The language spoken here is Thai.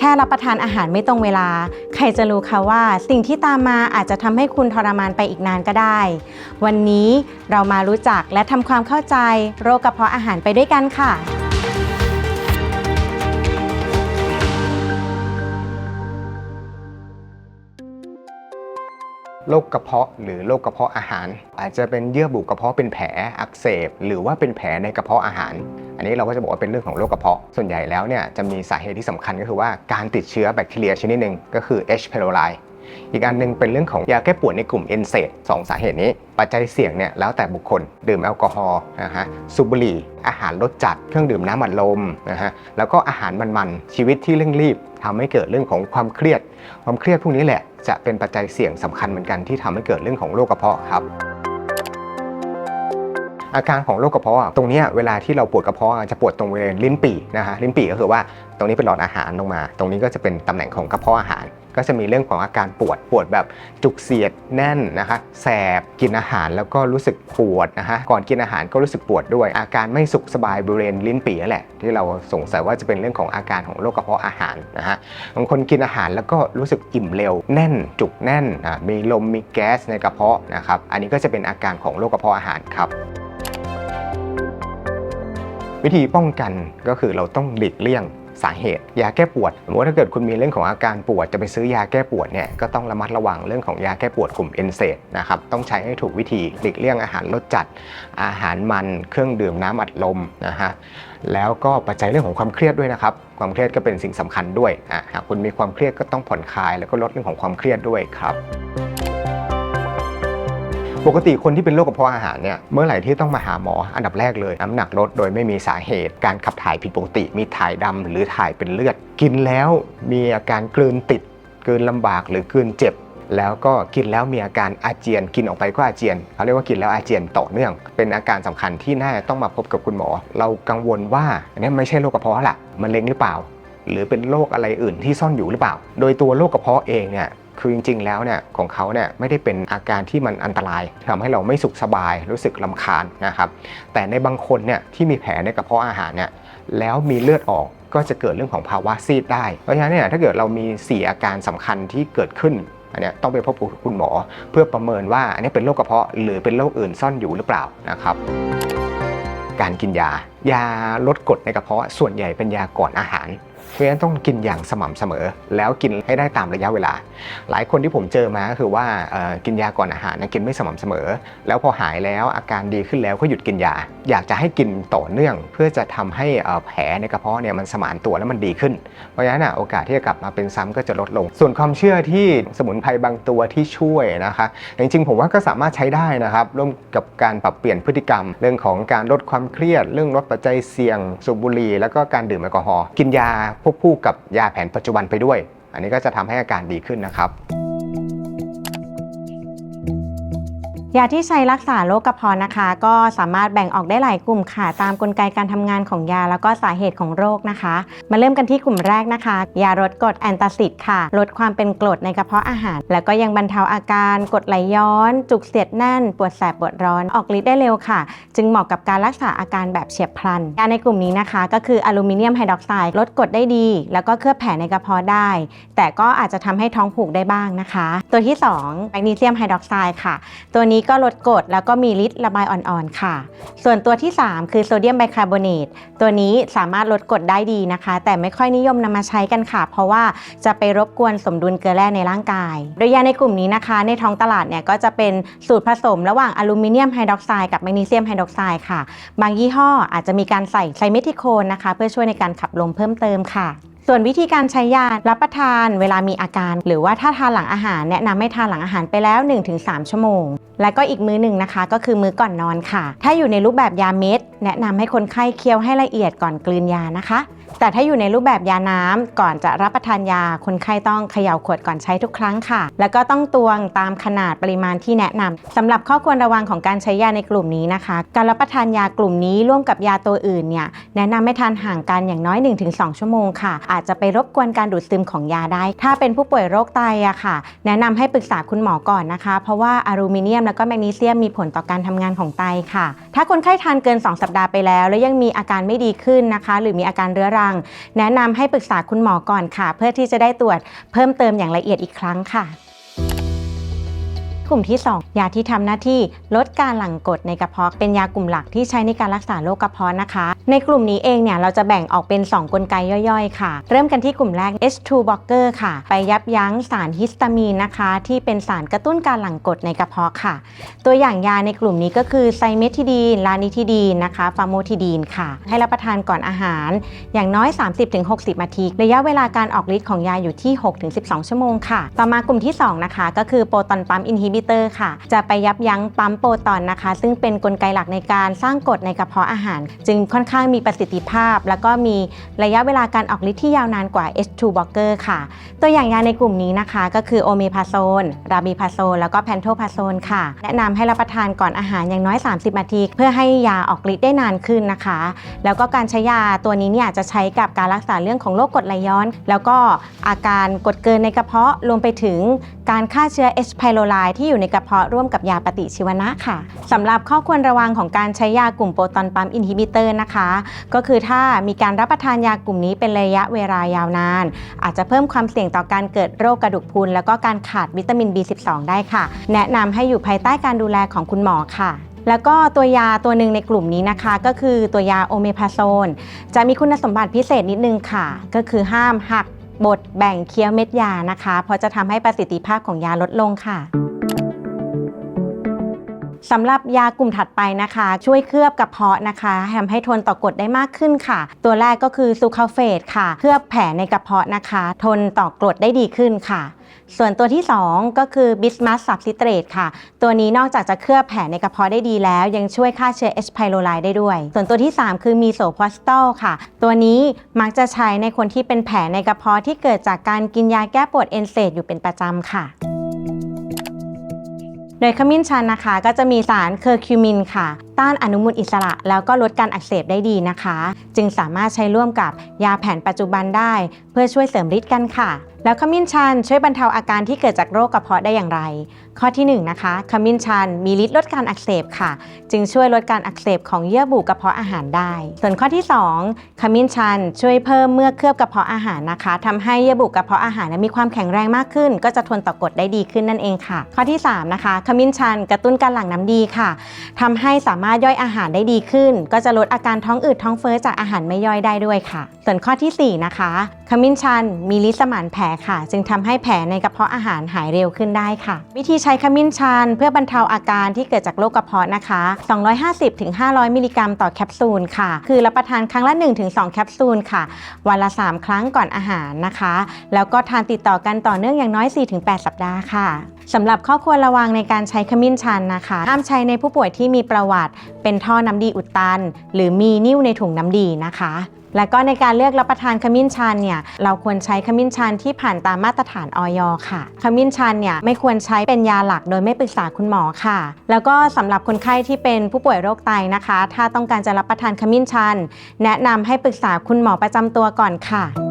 แค่รับประทานอาหารไม่ตรงเวลา ใครจะรู้คะว่าสิ่งที่ตามมาอาจจะทำให้คุณทรมานไปอีกนานก็ได้ วันนี้เรามารู้จักและทำความเข้าใจโรคกระเพาะอาหารไปด้วยกันค่ะ โรคกระเพาะ หรือโรคกระเพาะอาหาร อาจจะเป็นเยื่อบุกระเพาะเป็นแผลอักเสบ หรือว่าเป็นแผลในกระเพาะอาหาร อันนี้เราก็จะบอกว่าเป็นเรื่องของโรคกระเพาะส่วนใหญ่แล้วเนี่ยจะมีสาเหตุที่สำคัญก็คือว่าการติดเชื้อแบคทีเรียชนิดหนึ่งก็คือ H. pylori อีกอันหนึงเป็นเรื่องของยาแก้ปวดในกลุ่ม NSAID สองสาเหตุนี้ ปัจจัยเสี่ยงเนี่ยแล้วแต่บุคคล ดื่มแอลกอฮอล์นะฮะสูบบุหรี่ อาหารรสจัดเครื่องดื่มน้ำอัดลมนะฮะแล้วก็อาหารมันๆชีวิตที่เร่งรีบทำให้เกิดเรื่องของความเครียด ความเครียดพวกนี้แหละจะเป็นปัจจัยเสี่ยงสำคัญเหมือนกันที่ทำให้เกิดเรื่องของโรคกระเพาะครับอาการของโรคกระเพาะตรงนี้เวลาที่เราปวดกระเพาะอะจะปวดตรงบริเวณลิ้นปี่นะฮะลิ้นปี่ก็คือว่าตรงนี้เป็นหลอดอาหารลงมา ตรงนี้ก็จะเป็นตำแหน่งของกระเพาะอาหาร ก็จะมีเรื่องของอาการปวดปวดแบบจุกเสียดแน่นนะคะ แสบกินอาหารแล้วก็รู้สึกปวดนะฮะก่อนกินอาหารก็รู้สึกปวดด้วย อาการไม่สุขสบายบริเวณลิ้นปี่นั่นแหละ ที่เราสงสัยว่าจะเป็นเรื่องของอาการของโรคกระเพาะอาหารนะฮะบางคนกินอาหารแล้วก็รู้สึกอิ่มเร็ว แน่นจุกแน่นมีลมมีแก๊สในกระเพาะนะครับอันนี้ก็จะเป็นอาการของโรคกระเพาะอาหารครับวิธีป้องกันก็คือเราต้องหลีกเลี่ยง สาเหตุ ยาแก้ปวดสมมติว่าถ้าเกิดคุณมีเรื่องของอาการปวดจะไปซื้อยาแก้ปวดเนี่ยก็ต้องระมัดระวังเรื่องของยาแก้ปวดกลุ่มเอนเซดนะครับต้องใช้ให้ถูกวิธีหลีกเลี่ยงอาหารรสจัด อาหารมันเครื่องดื่มน้ำอัดลมนะฮะแล้วก็ปัจจัยเรื่องของความเครียดด้วยนะครับ ความเครียดก็เป็นสิ่งสำคัญด้วยอะหากคุณมีความเครียดก็ต้องผ่อนคลาย แล้วก็ลดเรื่องของความเครียดด้วยครับ ปกติคนที่เป็นโรคกระเพาะอาหารเนี่ยเมื่อไหร่ที่ต้องมาหาหมออันดับแรกเลยน้ำหนักลดโดยไม่มีสาเหตุการขับถ่ายผิดปกติ มีถ่ายดำหรือถ่ายเป็นเลือด กินแล้วมีอาการกลืนติดกลืนลำบากหรือกลืนเจ็บ แล้วก็กินแล้วมีอาการอาเจียน กินออกไปก็อาเจียนเขาเรียกว่ากินแล้วอาเจียนต่อเนื่อง เป็นอาการสำคัญที่น่าจะต้องมาพบกับคุณหมอ เรากังวลว่าอันนี้ไม่ใช่โรคกระเพาะละมะเร็งหรือเปล่าหรือเป็นโรคอะไรอื่นที่ซ่อนอยู่หรือเปล่า โดยตัวโรคกระเพาะเองเนี่ย คือจริงๆ แล้วเนี่ยของเขาเนี่ยไม่ได้เป็นอาการที่มันอันตรายทำให้เราไม่สุขสบายรู้สึกลำคาญนะครับ แต่ในบางคนเนี่ยที่มีแผลในกระเพาะอาหารเนี่ยแล้วมีเลือดออกก็จะเกิดเรื่องของภาวะซีดได้ เพราะฉะนั้นเนี่ยถ้าเกิดเรามี 4 อาการสำคัญที่เกิดขึ้นอันนี้ต้องไปพบคุณหมอ เพื่อประเมินว่าอันนี้เป็นโรคกระเพาะหรือเป็นโรคอื่นซ่อนอยู่หรือเปล่านะครับ การกินยายาลดกรดในกระเพาะส่วนใหญ่เป็นยาก่อนอาหาร เพราะฉะนั้นต้องกินอย่างสม่ำเสมอ แล้วกินให้ได้ตามระยะเวลา หลายคนที่ผมเจอมาก็คือว่ากินยาก่อนอาหารนะกินไม่สม่ำเสมอ แล้วพอหายแล้วอาการดีขึ้นแล้วก็หยุดกินยา อยากจะให้กินต่อเนื่อง เพื่อจะทำให้แผลในกระเพาะเนี่ยมันสมานตัวแล้วมันดีขึ้น เพราะฉะนั้นโอกาสที่จะกลับมาเป็นซ้ำก็จะลดลง ส่วนความเชื่อที่สมุนไพรบางตัวที่ช่วยนะคะจริงๆผมว่าก็สามารถใช้ได้นะครับร่วมกับการปรับเปลี่ยนพฤติกรรม เรื่องของการลดความเครียดเรื่องลดปัจจัยเสี่ยงสูบบุหรี่แล้วก็การดื่มแอลกอฮอล์กินยาควบคู่กับยาแผนปัจจุบันไปด้วย อันนี้ก็จะทำให้อาการดีขึ้นนะครับ ยาที่ใช้รักษาโรคกระเพาะนะคะ ก็สามารถแบ่งออกได้หลายกลุ่มค่ะ ตามกลไกการทำงานของยาแล้วก็สาเหตุของโรคนะคะ มาเริ่มกันที่กลุ่มแรกนะคะ ยาลดกรดแอนตาซิดค่ะ ลดความเป็นกรดในกระเพาะอาหาร แล้วก็ยังบรรเทาอาการกรดไหลย้อน จุกเสียดแน่น ปวดแสบปวดร้อนออกฤทธิ์ได้เร็วค่ะ จึงเหมาะกับการรักษาอาการแบบเฉียบพลันยาในกลุ่มนี้นะคะ ก็คืออลูมิเนียมไฮดรอกไซด์ลดกรดได้ดี แล้วก็เคลือบแผลในกระเพาะได้ แต่ก็อาจจะทำให้ท้องผูกได้บ้างนะคะ ตัวที่2แมกนีเซียมไฮดรอกไซด์ค่ะ ตัวนี้ก็ลดกรดแล้วก็มีฤทธิ์ระบายอ่อนๆค่ะ ส่วนตัวที่ 3 คือโซเดียมไบคาร์บอเนตตัวนี้สามารถลดกรดได้ดีนะคะ แต่ไม่ค่อยนิยมนำมาใช้กันค่ะ เพราะว่าจะไปรบกวนสมดุลเกลือแร่ในร่างกาย โดยยาในกลุ่มนี้นะคะ ในท้องตลาดเนี่ยก็จะเป็นสูตรผสมระหว่างอลูมิเนียมไฮดรอกไซด์กับแมกนีเซียมไฮดรอกไซด์ค่ะ บางยี่ห้ออาจจะมีการใส่ไซเมทิโคนนะคะ เพื่อช่วยในการขับลมเพิ่มเติมค่ะส่วนวิธีการใช้ยารับประทานเวลามีอาการ หรือว่าถ้าทานหลังอาหารแนะนำให้ทานหลังอาหารไปแล้ว 1-3 ชั่วโมง และก็อีกมื้อหนึ่งนะคะ ก็คือมื้อก่อนนอนค่ะ ถ้าอยู่ในรูปแบบยาเม็ด แนะนำให้คนไข้เคี้ยวให้ละเอียดก่อนกลืนยานะคะ แต่ถ้าอยู่ในรูปแบบยาน้ำก่อนจะรับประทานยา คนไข้ต้องเขย่าขวดก่อนใช้ทุกครั้งค่ะ แล้วก็ต้องตวงตามขนาดปริมาณที่แนะนำสำหรับข้อควรระวังของการใช้ยาในกลุ่มนี้นะคะ การรับประทานยากลุ่มนี้ร่วมกับยาตัวอื่นเนี่ยแนะนำให้ทานห่างกันอย่างน้อย 1-2 ชั่วโมงค่ะ อาจจะไปรบกวนการดูดซึมของยาได้ ถ้าเป็นผู้ป่วยโรคไตอะค่ะ แนะนำให้ปรึกษาคุณหมอก่อนนะคะ เพราะว่าอลูมิเนียมแล้วก็แมกนีเซียมมีผลต่อการทำงานของไตค่ะ ถ้าคนไข้ทานเกิน 2 สัปดาห์ไปแล้ว แล้วยังมีอาการไม่ดีขึ้นนะคะ หรือมีอาการเรื้อรัง แนะนำให้ปรึกษาคุณหมอก่อนค่ะ เพื่อที่จะได้ตรวจเพิ่มเติมอย่างละเอียดอีกครั้งค่ะ กลุ่มที่ 2 ยาที่ทำหน้าที่ลดการหลั่งกรดในกระเพาะเป็นยากลุ่มหลักที่ใช้ในการรักษาโรคกระเพาะนะคะ ในกลุ่มนี้เองเนี่ยเราจะแบ่งออกเป็น 2 กลไกย่อยๆ ค่ะ เริ่มกันที่กลุ่มแรก H2 blocker ค่ะ ไปยับยั้งสารฮิสตามีนนะคะ ที่เป็นสารกระตุ้นการหลั่งกรดในกระเพาะค่ะ ตัวอย่างยาในกลุ่มนี้ก็คือไซเมทิดีนลานิทิดีนนะคะฟาโมทิดีนค่ะ ให้รับประทานก่อนอาหาร อย่างน้อย 30-60 นาที ระยะเวลาการออกฤทธิ์ของยาอยู่ที่ 6-12 ชั่วโมงค่ะ ต่อมากลุ่มที่ 2 นะคะ ก็คือโปรตอนปั๊มอินฮิบิเตอร์ค่ะ จะไปยับยั้งปั๊มโปรตอนนะคะ ซึ่งเป็นนกลไกหลักในการสร้างกรดในกระเพาะอาหาร จึงค่อนข้างมีประสิทธิภาพ แล้วก็มีระยะเวลาการออกฤทธิ์ที่ยาวนานกว่า H2 blocker ค่ะ ตัวอย่างยาในกลุ่มนี้นะคะ ก็คือโอเมพาโซน ราบีพาโซน แล้วก็แพนโทพาโซนค่ะ แนะนำให้รับประทานก่อนอาหารอย่างน้อย 30 นาที เพื่อให้ยาออกฤทธิ์ได้นานขึ้นนะคะ แล้วก็การใช้ยาตัวนี้เนี่ยจะใช้กับการรักษาเรื่องของโรคกรดไหลย้อน แล้วก็อาการกดเกินในกระเพาะรวมไปถึงการฆ่าเชื้อ H. pylori ที่อยู่ในกระเพาะร่วมกับยาปฏิชีวนะค่ะสำหรับข้อควรระวังของการใช้ยากลุ่มโปรตอนปั๊มอินฮิบิเตอร์นะคะ ก็คือถ้ามีการรับประทานยากลุ่มนี้เป็นระยะเวลายาวนาน อาจจะเพิ่มความเสี่ยงต่อการเกิดโรคกระดูกพรุนแล้วก็การขาดวิตามิน B12 ได้ค่ะ แนะนำให้อยู่ภายใต้การดูแลของคุณหมอค่ะแล้วก็ตัวยาตัวหนึ่งในกลุ่มนี้นะคะ ก็คือตัวยาโอเมพาโซน จะมีคุณสมบัติพิเศษนิดนึงค่ะ ก็คือห้ามหักบดแบ่งเคี้ยวเม็ดยานะคะ เพราะจะทำให้ประสิทธิภาพของยาลดลงค่ะ สำหรับยากลุ่มถัดไปนะคะ ช่วยเคลือบกระเพาะนะคะทำให้ทนต่อกรดได้มากขึ้นค่ะ ตัวแรกก็คือซูคาเฟตค่ะ เคลือบแผลในกระเพาะนะคะ ทนต่อกรดได้ดีขึ้นค่ะ ส่วนตัวที่ 2 ก็คือบิสมัสซับซิเตรตค่ะ ตัวนี้นอกจากจะเคลือบแผลในกระเพาะได้ดีแล้วยังช่วยฆ่าเชื้อ H. pylori ได้ด้วย ส่วนตัวที่ 3 คือมีโซพลาสตอลค่ะ ตัวนี้มักจะใช้ในคนที่เป็นแผลในกระเพาะที่เกิดจากการกินยาแก้ปวดเอนเซดอยู่เป็นประจำค่ะ โดยขมิ้นชันนะคะ ก็จะมีสารเคอร์คิวมินค่ะ ต้านอนุมูลอิสระ แล้วก็ลดการอักเสบได้ดีนะคะ จึงสามารถใช้ร่วมกับยาแผนปัจจุบันได้ เพื่อช่วยเสริมฤทธิ์กันค่ะ แล้วขมิ้นชันช่วยบรรเทาอาการที่เกิดจากโรคกระเพาะได้อย่างไร ข้อที่1นะคะขมิ้นชันมีฤทธิ์ลดการอักเสบค่ะ จึงช่วยลดการอักเสบของเยื่อบุกระเพาะอาหารได้ ส่วนข้อที่ 2ขมิ้นชันช่วยเพิ่มเมื่อเคลือบกระเพาะอาหารนะคะทำให้เยื่อบุกระเพาะอาหารมีความแข็งแรงมากขึ้น ก็จะทนต่อกรดได้ดีขึ้นนั่นเองค่ะ ข้อที่3นะคะขมิ้นชันกระตุ้นการหลั่งน้ำดีค่ะทำให้สามารถย่อยอาหารได้ดีขึ้น ก็จะลดอาการท้องอืดท้องเฟ้อจากอาหารไม่ย่อยได้ด้วยค่ะ ส่วนข้อทีสี่4นะคะ ขมิ้นชันมีฤทธิ์สมานแผลค่ะ จึงทำให้แผลในกระเพาะอาหารหายเร็วขึ้นได้ค่ะ วิธีใช้ขมิ้นชันเพื่อบรรเทาอาการที่เกิดจากโรคกระเพาะนะคะ 250-500 มิลลิกรัมต่อแคปซูลค่ะ คือรับประทานครั้งละ 1-2 แคปซูลค่ะ วันละ 3 ครั้งก่อนอาหารนะคะ แล้วก็ทานติดต่อกันต่อเนื่องอย่างน้อย 4-8 สัปดาห์ค่ะสำหรับข้อควรระวังในการใช้ขมิ้นชันนะคะ ห้ามใช้ในผู้ป่วยที่มีประวัติ เป็นท่อน้ำดีอุดตัน หรือมีนิ่วในถุงน้ำดีนะคะ และก็ในการเลือกรับประทานขมิ้นชันเนี่ย เราควรใช้ขมิ้นชันที่ผ่านตามมาตรฐานออยค่ะ ขมิ้นชันเนี่ยไม่ควรใช้เป็นยาหลักโดยไม่ปรึกษาคุณหมอค่ะ แล้วก็สำหรับคนไข้ที่เป็นผู้ป่วยโรคไตนะคะ ถ้าต้องการจะรับประทานขมิ้นชัน แนะนำให้ปรึกษาคุณหมอประจำตัวก่อนค่ะ